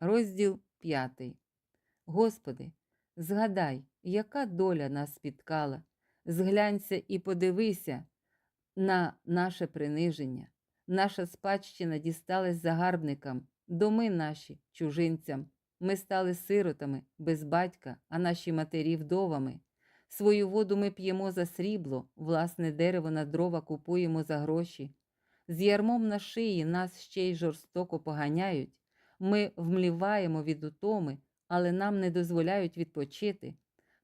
Розділ 5. Господи, згадай, яка доля нас спіткала. Зглянься і подивися на наше приниження. Наша спадщина дісталась загарбникам, доми наші чужинцям. Ми стали сиротами без батька, а наші матері вдовами. Свою воду ми п'ємо за срібло, власне дерево на дрова купуємо за гроші. З ярмом на шиї нас ще й жорстоко поганяють. Ми вмліваємо від утоми, але нам не дозволяють відпочити.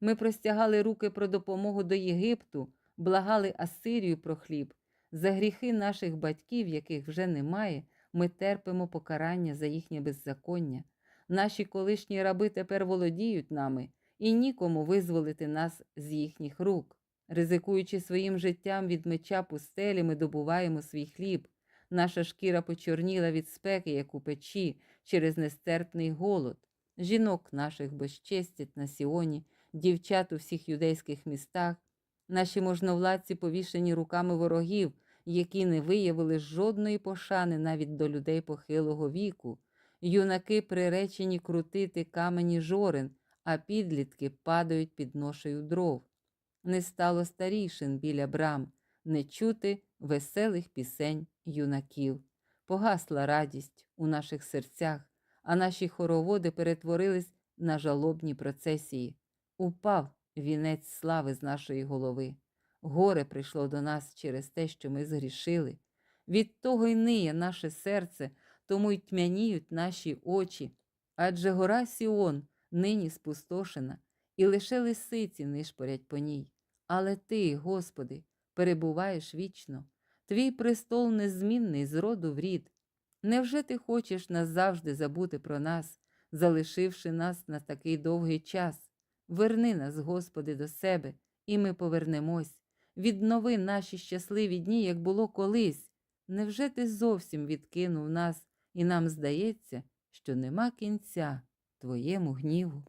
Ми простягали руки про допомогу до Єгипту, благали Асирію про хліб. За гріхи наших батьків, яких вже немає, ми терпимо покарання за їхнє беззаконня. Наші колишні раби тепер володіють нами, і нікому визволити нас з їхніх рук. Ризикуючи своїм життям від меча пустелі, ми добуваємо свій хліб. Наша шкіра почорніла від спеки, як у печі, через нестерпний голод. Жінок наших безчестять на Сіоні, дівчат у всіх юдейських містах. Наші можновладці повішені руками ворогів, які не виявили жодної пошани навіть до людей похилого віку. Юнаки приречені крутити камені жорен, а підлітки падають під ношею дров. Не стало старішин біля брам, не чути веселих пісень юнаків. Погасла радість у наших серцях, а наші хороводи перетворились на жалобні процесії. Упав вінець слави з нашої голови. Горе прийшло до нас через те, що ми згрішили. Від того й ниє наше серце, тому й тьмяніють наші очі. Адже гора Сіон нині спустошена, і лише лисиці нишпорять по ній. Але ти, Господи, перебуваєш вічно, твій престол незмінний з роду в рід. Невже ти хочеш назавжди забути про нас, залишивши нас на такий довгий час? Верни нас, Господи, до себе, і ми повернемось. Віднови наші щасливі дні, як було колись. Невже ти зовсім відкинув нас, і нам здається, що нема кінця твоєму гніву?